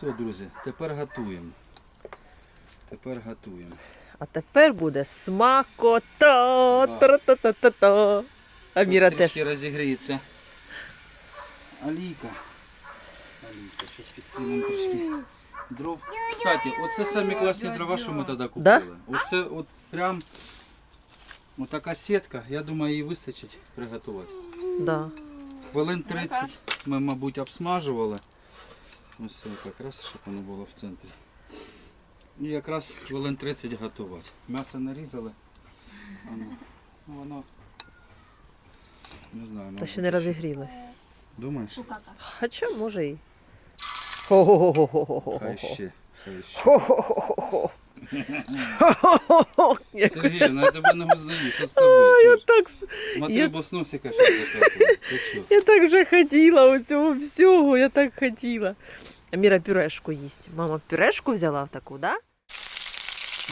Все, друзі, тепер готуємо. Тепер готуємо. А тепер буде смакота. Да. Тра-та-та-та-та. А теж. трішки розігріється. Аліка. Аліка, щось підкинемо трішки. Дров. Кстати, оце самі класні дрова, що ми тоді купили. Да? Оце от прям отака сітка, я думаю, її вистачить приготувати. Да. Хвилин 30 ми, мабуть, обсмажували. Ось це якраз, щоб воно було в центрі. І якраз хвилин 30 готувати. М'ясо нарізали. Воно, ну, воно не знаю, Та ще не розігрілась. Думаєш? Хоча може і. Хо-хо-хо-хо-хо-хо-хо. Хай ще, хай ще. Хо-хо-хо-хо-хо. Сергій, ну я тебе не визнаю, що з тобою? Я чуєш? так, Смотри, я- бо з носика щось закапує. Ти чого? я так вже хотіла оцього всього, я так хотіла. Міра пюрешку їсть. Мама пюрешку взяла таку, да?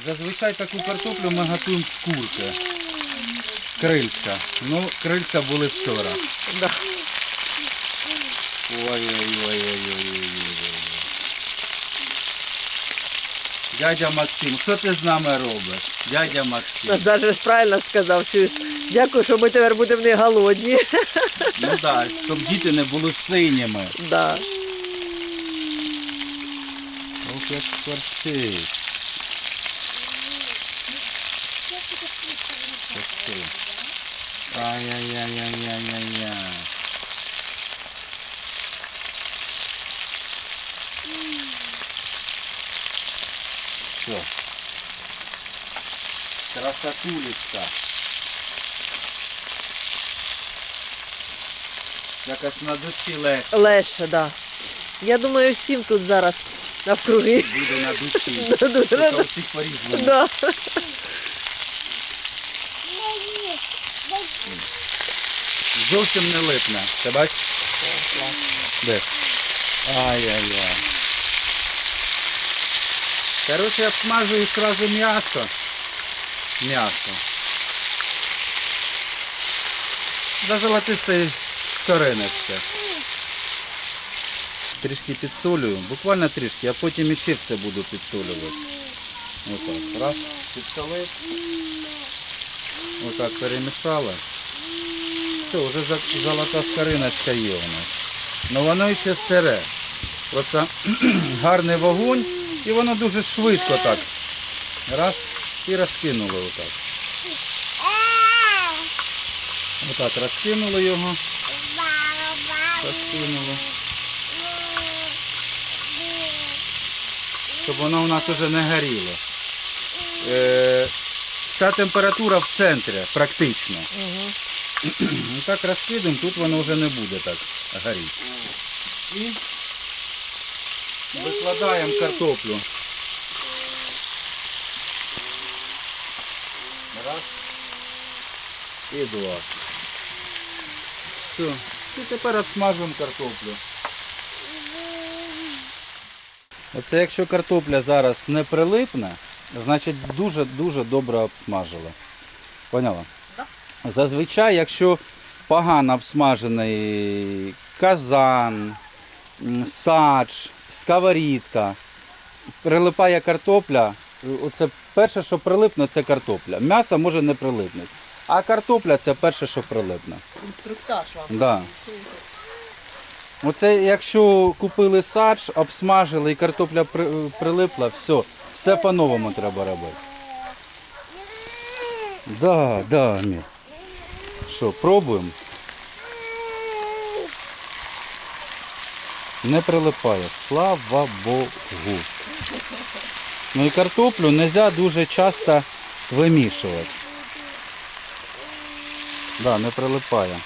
Зазвичай таку картоплю ми готуємо з курки. Крильця. Ну, крильця були вчора. Да. Ой-ой-ой-ой-ой-ой. Дядя Максим, що ти з нами робиш? Дядя Максим. Назар же ж правильно сказав, дякую, що ми тепер будемо не голодні. Ну так, щоб діти не були синіми. Да. Як. Шкварчить. Ай-яй-яй-яй-яй-яй-яй. Все. Красотулечка. Якось на душі легше Легше, да. Я думаю, всім тут зараз навкруги. буде на душі. Дуже Тільки всіх по-різному. Зовсім не липне. Ти бачиш? Де? Ай-яй-яй. Короче, я обсмажую сразу м'ясо. М'ясо. До золотистої скориночки. Трішки підсолюю, буквально трішки, а потім іще все буду підсолювати. Отак. Раз, підсолив. Отак перемішали. Все, вже золота скориночка є у нас. Ну воно ще сире. Просто гарний вогонь і воно дуже швидко так. Раз і розкинули отак. Отак розкинули його. Розкинули. Щоб воно у нас вже не горіло. Е, ця температура в центрі практично. Угу. Ну так розкидаємо, тут воно вже не буде так горіти. І викладаємо картоплю. Раз. І два. Все. І тепер обсмажуємо картоплю. Оце якщо картопля зараз не прилипне, значить дуже-дуже добре обсмажили. Поняла? Зазвичай, якщо погано обсмажений казан, садж, сковорідка, прилипає картопля, оце перше, що прилипне, це картопля. М'ясо може не прилипнути. А картопля це перше, що прилипне. Інструктаж вам. Да. Оце якщо купили садж, обсмажили і картопля при- прилипла, все, все по-новому треба робити. Да, да, Амір. Що, пробуємо? Не прилипає, слава Богу. Ну і картоплю не можна дуже часто вимішувати. Да, не прилипає.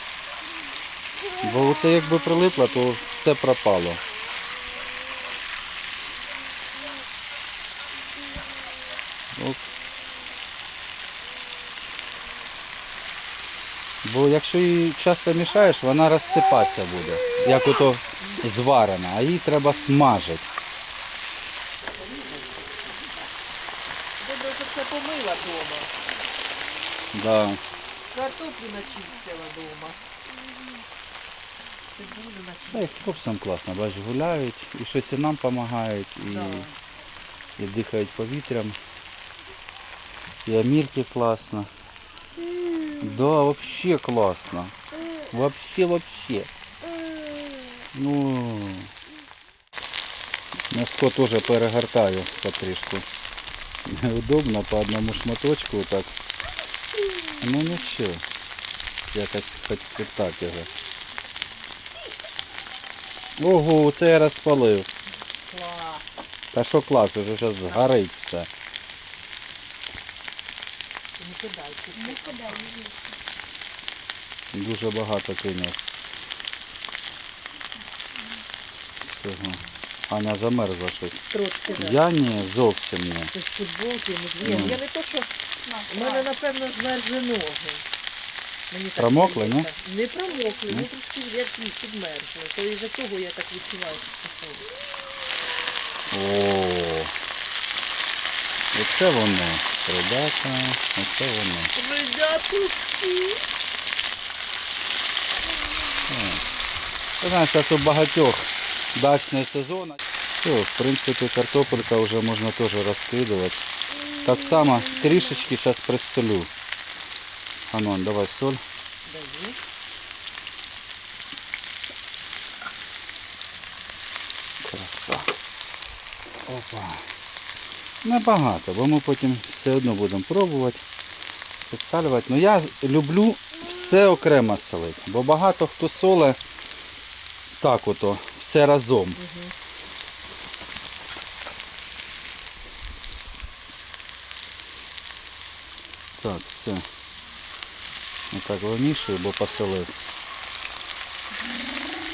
Бо це якби прилипло, то все пропало. Оп. Бо якщо її часто мішаєш, вона розсипатися буде, як ото зварена, а її треба смажити. Добре, що все помила вдома. Да. Картоплю начистила вдома. Та наче. хлопцям класно, бач, гуляють, і щось і нам допомагають, і, Да. і дихають повітрям. І Амірки класно. Да, вообще класно. Вообще, вообще. Ну. М'яско теж перегортаю потрішку. Неудобно по одному шматочку так. Ну нічого. Якось хоч хоч так його. Ого, це я розпалив. Клас. Та що клас, уже зараз згорить все. Не кидай. Не кидай. Дуже багато кинув. Всього. Аня замерзла щось. Трошки, да. Я ні, зовсім ні. Це з футболки, не. Ні, я не то, що у мене, напевно, змерзли ноги. Мені так Промокли, здається. Не промокли, Ні? ну трошки як підмерзли. То із-за того я так відчуваю, що це холодно. О. Оце воно. Ребята, оце воно. Ребятушки. Ти знаєш, зараз у багатьох дачний сезон. Все, в принципі, картопелька вже можна теж розкидувати. Так само трішечки зараз присолю. Анон, давай соль. Даю. Краса. Опа. Небагато, бо ми потім все одно будемо пробувати, підсалювати. Ну я люблю все окремо солити, бо багато хто соле так ото, все разом. Угу. Так, все. Отак вимішую, бо посолив.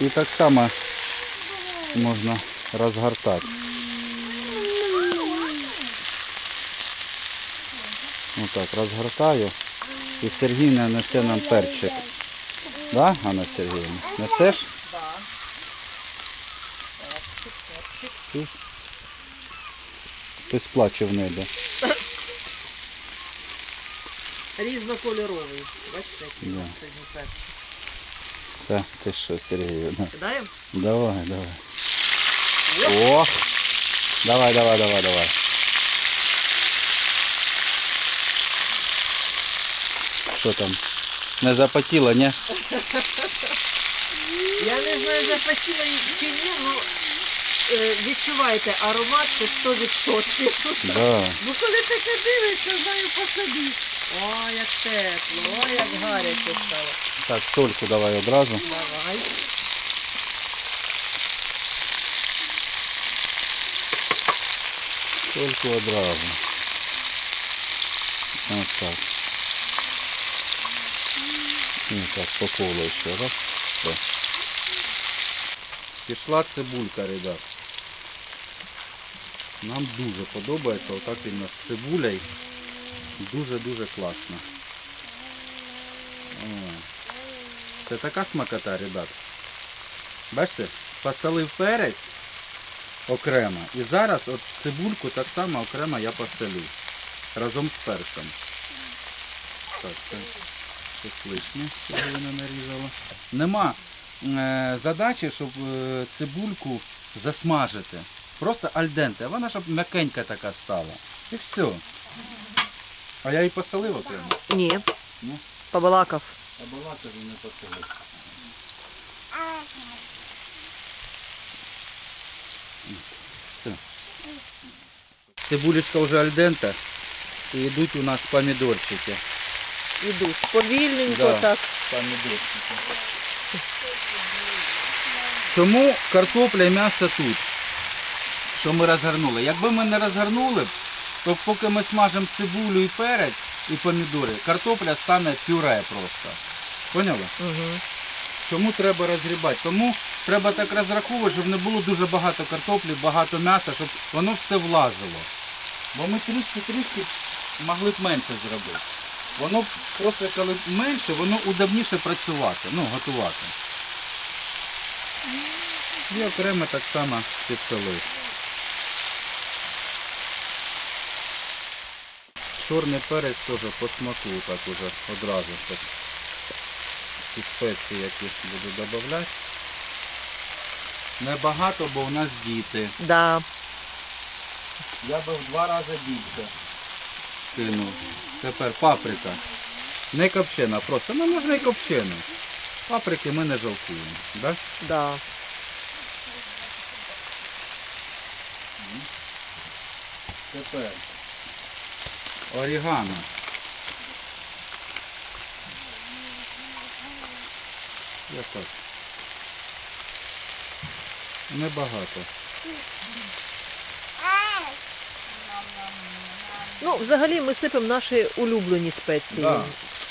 І так само можна розгортати. Отак, розгортаю. І Сергій нанесе нам перчик. Да, Анна Сергіївна? Несеш? Ти? Хтось плаче в небі. Різнокольоровий. Бачите, який Да. да. сьогодні перший. Та, ти що, Сергіївна? Кидаємо? Давай, давай. О! Давай, давай, давай, давай. Що там? Не запотіло, ні? Я не знаю, захотіла чи ні, ну е, відчуваєте аромат це 100%. Да. Ну коли таке дивишся, знаю по собі. О, як тепло, о, як гаряче стало. Так, сольку давай одразу. Давай. Сольку одразу. Ось так. І так, по колу ще раз. Все. Пішла цибулька, ребят. Нам дуже подобається отак він з цибулею. Дуже-дуже класно. О. Це така смакота, ребят. Бачите, посолив перець окремо. І зараз от цибульку так само окремо я посолю. Разом з перцем. Так, це щось лишнє, половину нарізала. Нема е, задачі, щоб е, цибульку засмажити. Просто альденте. Вона щоб м'якенька така стала. І все. А я її посолив окремо. Ні. Ну. Побалакав. А була тобі не посолив. Все. Цибулечка вже альдента. І йдуть у нас помідорчики. Ідуть. Повільненько Да. так. Помідорчики. Чому картопля і м'ясо тут? Що ми розгорнули? Якби ми не розгорнули, б, то поки ми смажемо цибулю і перець і помідори, картопля стане пюре просто. Поняли? Угу. Чому треба розгрібати? Тому треба так розраховувати, щоб не було дуже багато картоплі, багато м'яса, щоб воно все влазило. Бо ми трішки-трішки могли б менше зробити. Воно просто коли менше, воно удобніше працювати, ну, готувати. І окремо так само підсолив. Чорний перець теж по смаку так уже одразу. щось ці спеції, які буду додавати. Небагато, бо у нас діти. Да. Я би в два рази більше кинув. Тепер паприка. Не копчена, просто, ну можна і копчену. Паприки ми не жалкуємо. Да? Да. Тепер орігано. Я так. Небагато. Ну, взагалі ми сипемо наші улюблені спеції. Да. У нас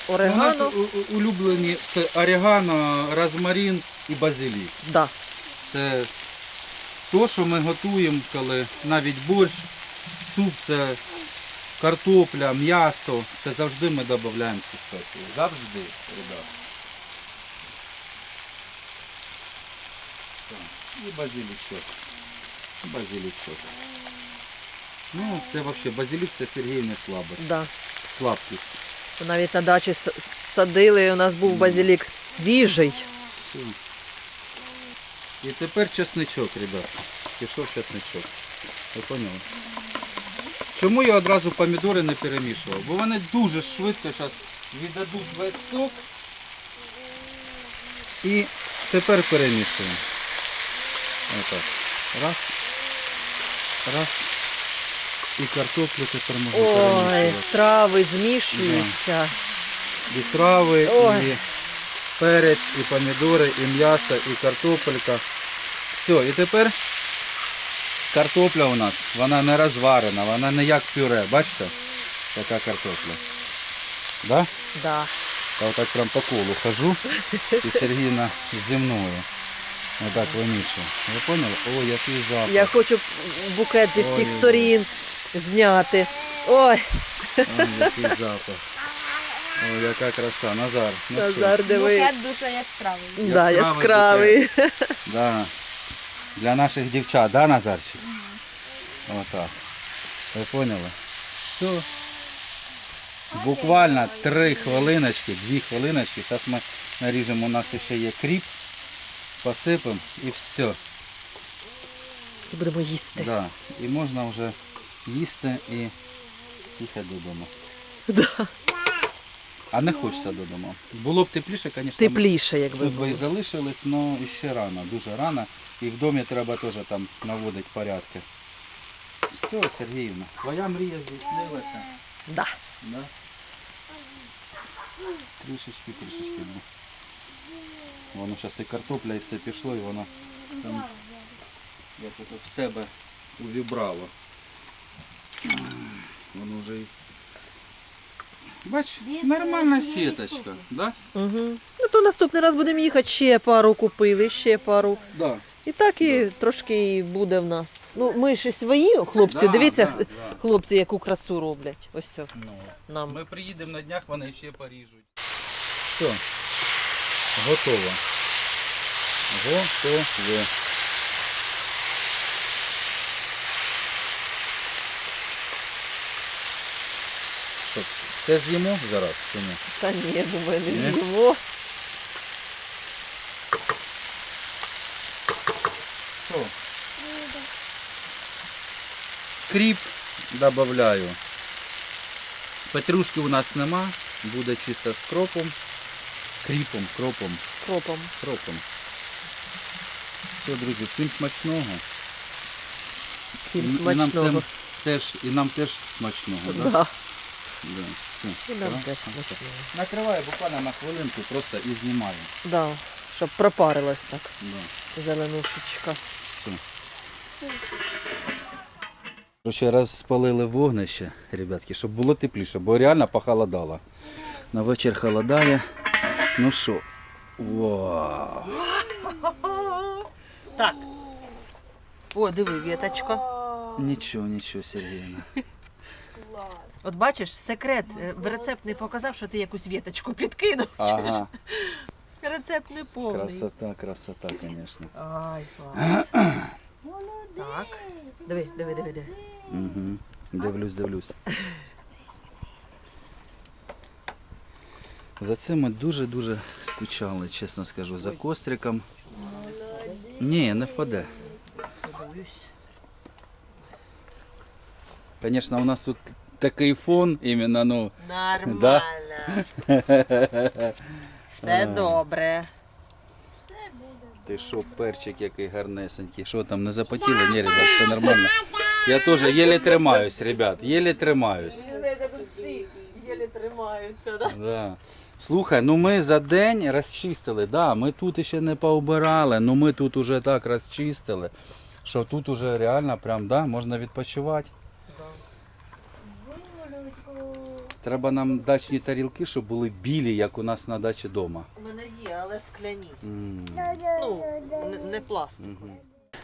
Орегано. у- у- улюблені це орегано, розмарин і базилік. Да. Це то, що ми готуємо, коли навіть борщ, суп це картопля, м'ясо. Це завжди ми додаємо ці спеції. Завжди, ребят. Так, І базилічок. Базилічок. Ну, це взагалі базилік це Сергіївна слабость. Да. Слабкість. Навіть на дачі с- садили, у нас був базилік свіжий. Все. І тепер чесничок, ребят. Пішов чесничок. Ви поняли? Чому я одразу помідори не перемішував? Бо вони дуже швидко зараз віддадуть весь сок. І тепер перемішуємо. Отак. Раз. Раз. І картоплю тепер можна Ой, перемішувати. трави змішуються. І трави, Ой. і перець, і помідори, і м'ясо, і картопелька. Все, і тепер картопля у нас, вона не розварена, вона не як пюре, бачите? Така картопля. Да? Да. Я отак прям по колу хожу і Сергійна зі мною. Отак вимішує. Ви поняли? О, який запах. Я хочу букет зі всіх Ой. сторін зняти. Ой, Ой, який запах. Ой, яка краса. Назар. Ну що? Назар, диви. Букет дуже яскравий. Да, Яскравий яскравий. Да. Для наших дівчат, да, Назарчик? Отак. Ви поняли? Все. Буквально три хвилиночки, дві хвилиночки. Зараз ми наріжемо, у нас ще є кріп. Посипемо і все. Будемо їсти. Да. І можна вже їсти і їхати додому. Да. А не хочеться додому. Було б тепліше, звісно. Тепліше, якби Тут би і залишились, але ще рано, дуже рано. І в домі треба теж там наводити порядки. Все, Сергіївна, твоя мрія здійснилася. Да. Да? Трішечки, трішечки. ну. Воно зараз і картопля, і все пішло, і воно там як в себе увібрало. Воно вже і. Бач, нормальна сіточка, да? Угу. Ну то наступний раз будемо їхати, ще пару купили, ще пару. Да. І так і трошки і буде в нас. Ну, ми ж і свої хлопці, Да, дивіться, да, да. хлопці, яку красу роблять. Ось все. Ну, Нам. Ми приїдемо на днях, вони ще поріжуть. Все. Готово. Готово. Що, Це з'їмо зараз чи ні? Та ні, думаю, не Ні? з'їмо. Що? Кріп додаю. Петрушки у нас нема, буде чисто з кропом. Кріпом, кропом. Кропом. Кроком. Все, друзі, всім смачного. Всім І- нам смачного. тем- теж, і нам теж смачного, да? Да. Да, все. І нам Так, теж все. смачного. Накриваю буквально на хвилинку, просто і знімаю. Да. Щоб пропарилась так Да, зеленушечка. все. Короче, раз спалили вогнище, ребятки, щоб було тепліше, бо реально похолодало. На вечір холодає. Ну що? Вау! Так. О, диви, віточка. Нічого, нічого, Сергіївна. От бачиш, секрет. е, Рецепт не показав, що ти якусь віточку підкинув. чуєш? Ага, Рецепт не повний. красота, красота, звісно. Ай, клас. Так. Диви, диви, диви, диви. Угу. Дивлюсь, дивлюсь. За цим ми дуже-дуже скучали, чесно скажу, за костриком. Ні, не впаде. Боюсь. Звісно, у нас тут такий фон, іменно, ну. Нормально. Все А. добре. Ти що, перчик який гарнесенький. Що там, не запотіли? Ні, ребят, все нормально. Я теж єлі тримаюсь, ребят, єлі тримаюсь. Єлі тримаються, да? Да. Слухай, ну ми за день розчистили, да, ми тут ще не поубирали, ну ми тут уже так розчистили, що тут уже реально прям, да, можна відпочивати. Треба нам дачні тарілки, щоб були білі, як у нас на дачі вдома. У мене є, але скляні. М. Ну, не, не. Мгм.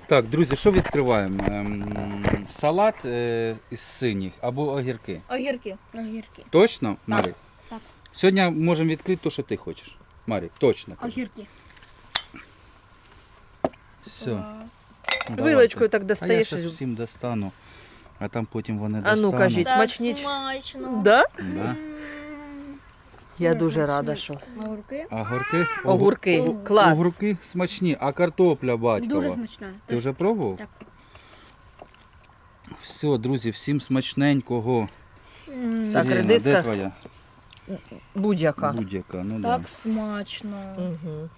Так, друзі, що відкриваємо? Ем, салат е, із синіх або огірки. Огірки. Огірки. Точно, Марік? Так. Сьогодні можемо відкрити те, що ти хочеш. Марік, точно. кажу. Огірки. Все. Клас. давайте. Вилочкою так А я достаєш. зараз і- всім достану, а там потім вони А ну, кажіть. Так Смачніч. смачно. Да? Да? Я Дуже рада, що. Огурки? Огурки. Огур- Клас. Огурки смачні, а картопля батькова. Дуже смачно. Ти вже пробував? Так. Все, друзі, всім смачненького. М, Так, Сирена, редиска. де твоя? Будь-яка. Будь-яка, ну да. Так смачно. Угу.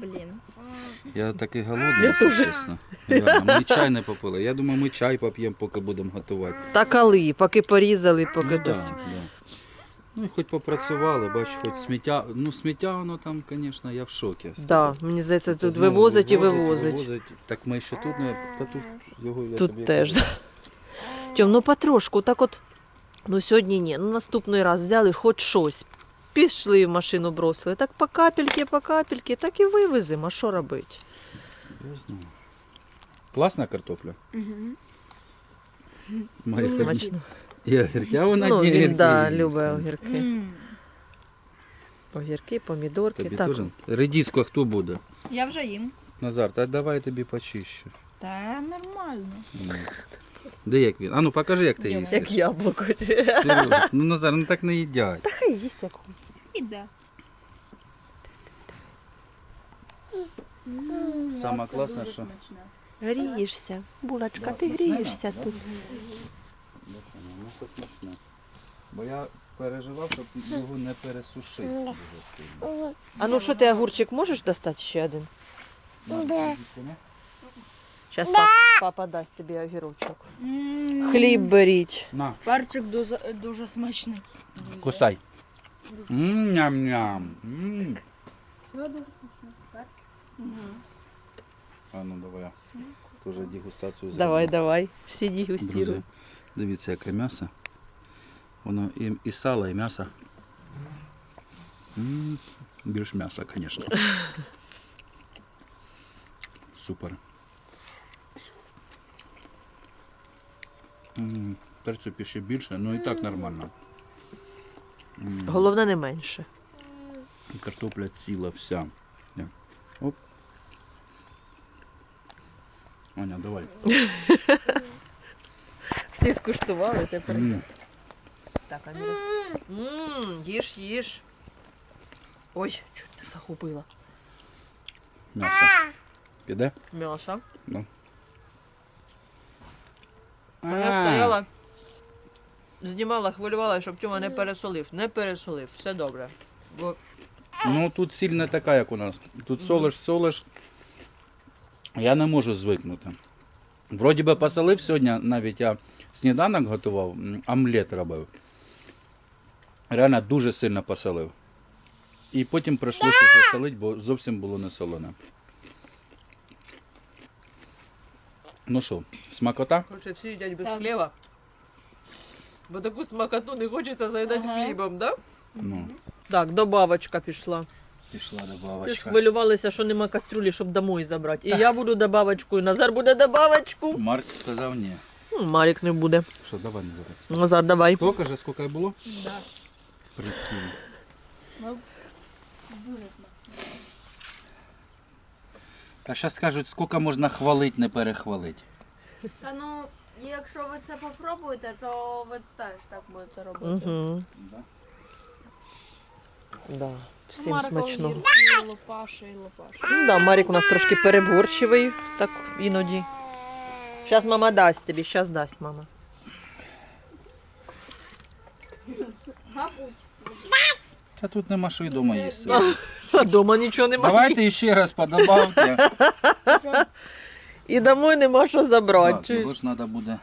Блін. Я такий голодний, якщо чесно. Реально, Ми чай не попили. Я думаю, ми чай поп'ємо, поки будемо готувати. Та коли, поки порізали, поки Ну, да, дос. да. Ну і хоч попрацювали, бач, хоч сміття. Ну, сміття воно там, звісно, я в шокі. Да, мені здається, Це тут знову вивозить і вивозить. вивозить. Так ми ще тут не. Та тут його я Тут тобі теж. кажу. Тьом, ну потрошку, так от. Ну сьогодні ні. Ну наступний раз взяли хоч щось. Пішли в машину бросили. Так по капельки, по капельки, так і вивеземо. А що робити? Я знаю. Класна картопля. Мгм. Марі Дуже Смачно. І огірки. А вона Ну, одні він огірки да, їсть. любить огірки. М. Огірки, помідорки. Тобі так. теж? Редиску хто буде? Я вже їм. Назар, та давай я тобі почищу. Та нормально. Де як він? А ну покажи, як ти Як їсиш. Яблуко. Серйозно. Ну Назар, ну так не їдять. Та хай їсть як. Іде. Саме класне, що. Грієшся. Булочка, ти грієшся тут. Ну це смачне. Бо я переживав, щоб його не пересушити дуже сильно. А ну що ти огурчик можеш достати ще один? Да. Зараз пап, папа дасть тобі огірочок. Хліб беріть. На, Перчик дуже, дуже смачний. Кусай. М, Ням-ням. М. Ну, дуже смачний. Перчик. Мгм. А ну давай я теж дегустацію Давай, зроблю. давай. Всі Друзі, дегустируй. дивіться, яке м'ясо. Воно і, і сало, і м'ясо. М, Більш м'яса, звісно. Супер. М, Перцю пише більше, ну і так нормально. М, Головне не менше. Картопля ціла вся. Оп. Аня, давай. Всі скуштували тепер. М, Так, Аміра. Ммм, їж, їж. Ой, чуть не загубила. М'ясо. Піде? М'ясо. Ну. А стояла, знімала, хвилювала, щоб Тьома не пересолив. Не пересолив, все добре. Бо Ну тут сіль не така, як у нас. Тут солиш, солиш. Я не можу звикнути. Вроді би посолив сьогодні, навіть я сніданок готував, омлет робив. Реально дуже сильно посолив. І потім прийшлося засолити, бо зовсім було не солене. Ну що, смакота? Короче, всі їдять без Так. хліба. Бо таку смакоту не хочеться заїдати Ага. хлібом, да? Ну, Так, добавочка пішла. пішла Ти ж добавочка. хвилювалися, що нема кастрюлі, щоб домой забрати. І я буду добавочку, і Назар буде добавочку. Марк сказав ні. Ну, Марік не буде. Що, давай не забирай. Назар, давай. Скільки же, скільки було? Да. Прикинь. Ну, дуже смачно. А зараз скажуть, скільки можна хвалити, не перехвалити. Та ну, якщо ви це попробуєте, то ви теж так будете робити. Угу. Да? Да. Всім Марко смачного. огірки, лопаші і лопаші. Ну да, Марік у нас трошки переборчивий, так іноді. Зараз мама дасть тобі, зараз дасть мама. Та тут нема що й дома їсти. А дома нічого немає. Давайте ще раз подобавте. І домой нема що забрати. Так, його ж треба буде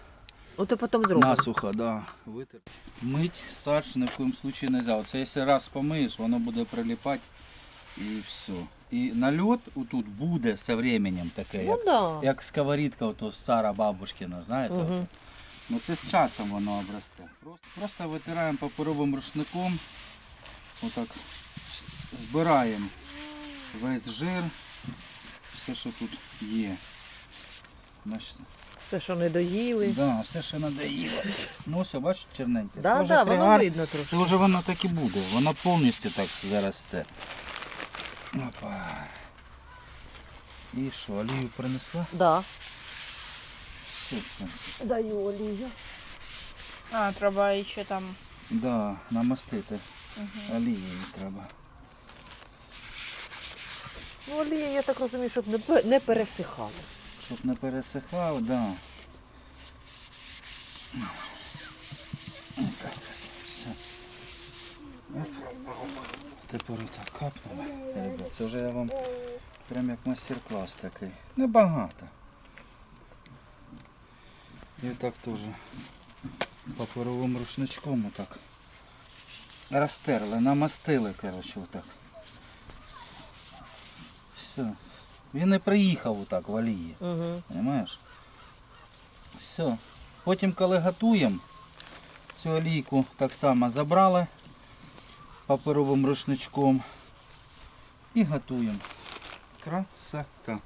Ну то потім зробимо. насухо, да, витер. Мить сач ні в коєму случае не можна. Оце якщо раз помиєш, воно буде прилипати і все. І нальот отут буде з временем таке, Ну як, да. як сковорідка ото стара бабушкина, знаєте? Угу. Ну це з часом воно обросте. Просто, просто витираємо паперовим рушником. Отак збираємо весь жир, все, що тут є. Бачите? Все, що не доїли. Да, все, що надоїло. Ну все, бачиш, черненьке. Да, це вже да, воно пригар. видно трошки. Це вже воно так і буде. Воно повністю так заросте. Опа. І що, олію принесла? Да. Все, принципі. Даю олію. А, треба ще там. Да, намастити. Олією треба. Ну, олія, я так розумію, щоб не, пе- не пересихало. Щоб не пересихав, да. Ось, все. Тепер отак капнули. Ребят, це вже я вам прям як мастер-клас такий. Небагато. І так теж паперовим рушничком отак. Розтерли, намастили, коротше, отак. Все. Він не приїхав отак в олії. Угу. Понимаєш? Все. Потім, коли готуємо, цю олійку так само забрали паперовим рушничком і готуємо. Красота.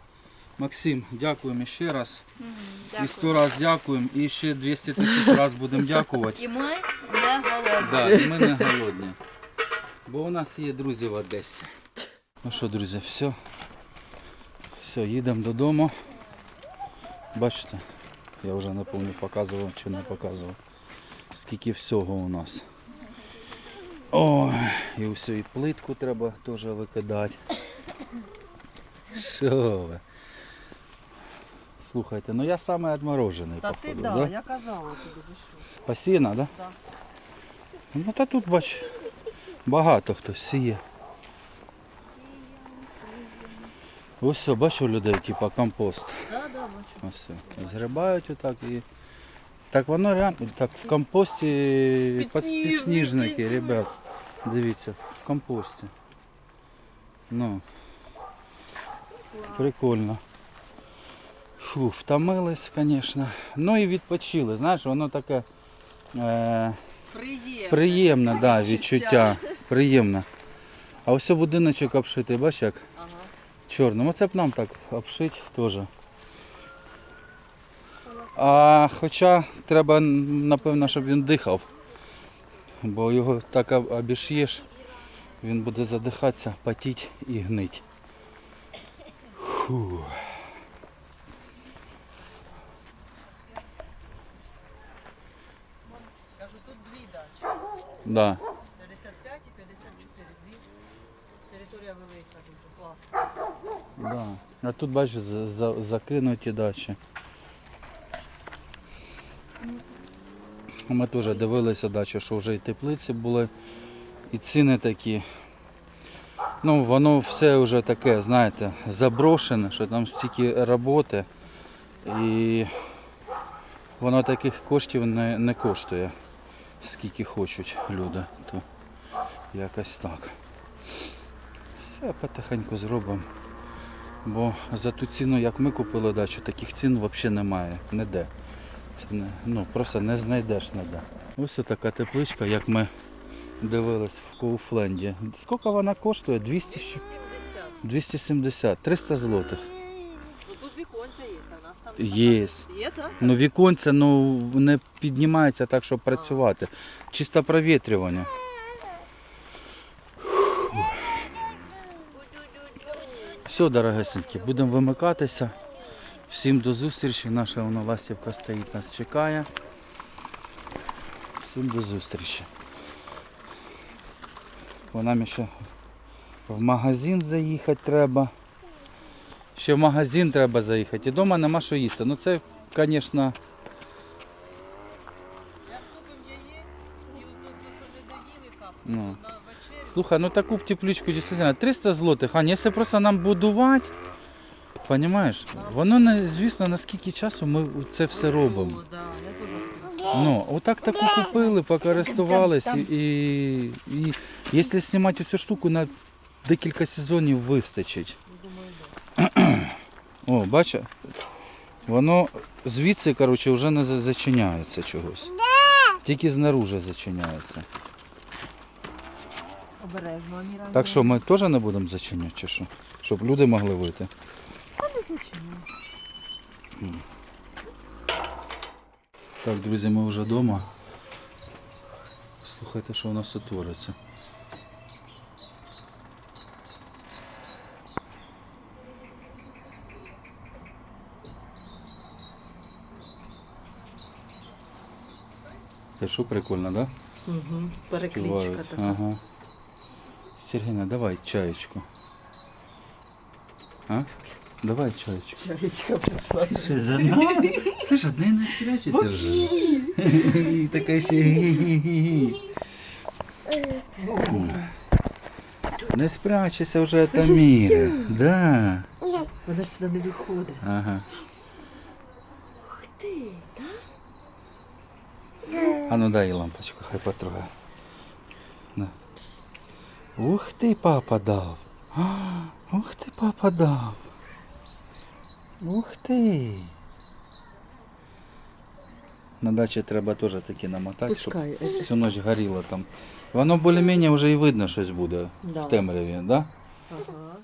Максим, дякуємо ще раз. І сто раз дякуємо. І ще 200 тисяч раз будемо дякувати. І ми не голодні. Да, і ми не голодні. Бо у нас є друзі в Одесі. Ну що, друзі, все. Все, їдемо додому. Бачите, я вже не пам'ятаю, показував чи не показував. Скільки всього у нас. Ой, і все, і плитку треба теж викидати. Що ви? Слухайте, ну я саме відморожений, Та ти походу, да, да? я казала тобі, що. Посіяна, да? Да. Ну та тут бач, багато хто сіє. Ось все, бачу людей, типа компост. Да, да, бачу. Ось все. Згрібають отак і. Так воно реально. Так в компості Підсніжники. підсніжники, ребят. Дивіться, в компості. Ну. Прикольно. Фу, втомились, звісно. Ну і відпочили. Знаєш, воно таке. Е- Приємно. Приємне, да, відчуття. Приємне. А ось будиночок обшитий, бачиш як Ага. Чорним. Оце б нам так обшити теж. А хоча треба, напевно, щоб він дихав. Бо його так об- обіш'єш, він буде задихатися, потіти і гнить. Фу. Кажу, тут дві дачі. Да. 55 і 54. Дві. Територія велика, дуже класно. Да. А тут бачиш, за- за- закинуті дачі. Ми теж дивилися дачі, що вже і теплиці були, і ціни такі. Ну, воно все вже таке, знаєте, заброшене, що там стільки роботи. І воно таких коштів не, не коштує, скільки хочуть люди. То якось так. Все потихеньку зробимо. Бо за ту ціну, як ми купили дачу, таких цін взагалі немає. Ніде. Це не, ну, просто не знайдеш ніде. Ось така тепличка, як ми дивились в Коуфленді. Скільки вона коштує? 200, щ- 70. 270, 300 злотих. Ну тут віконця є, а в нас там Є. Є, так? Ну віконце ну, не піднімається так, щоб працювати. Чисто провітрювання. Все, дорогесенькі, будемо вимикатися. Всім до зустрічі. Наша вона ластівка стоїть, нас чекає. Всім до зустрічі. Вона мені ще В магазин заїхати треба. Ще в магазин треба заїхати. І вдома нема що їсти. Ну це, звісно, ну. Слухай, ну таку б тепличку дійсно 300 злотих, а якщо просто нам будувати, розумієш, воно не звісно наскільки часу ми це все робимо. Ну, отак таку купили, покористувались і, і, і якщо знімати цю штуку на декілька сезонів вистачить. О, бачиш? Воно звідси, коротше, вже не зачиняється чогось. Тільки знаружи зачиняється. Обережно, Аміра. Так що ми теж не будемо зачиняти, чи що? Щоб люди могли вийти. Так, друзі, ми вже вдома. Слухайте, що у нас тут твориться. Це що прикольно, так? Да? Угу. Перекличка Співають. така. Ага. Сергійна, давай чаєчку. А? Давай чаєчку. Чаєчка прийшла. Ще за нами? Слышь, одна не спрячешься вже. Така ще. Не спрячешся вже, Таміра. Да. Вона ж сюди не виходить. Ага. Ух ти, А ну дай їй лампочку, хай потрогає. Ух ти, папа дав. Ух ти, папа дав. Ух ти. На дачі треба теж такі намотати, щоб Пускай. всю ніч горіло там. Воно більш-менш вже і видно щось буде Да. в темряві, да? Ага.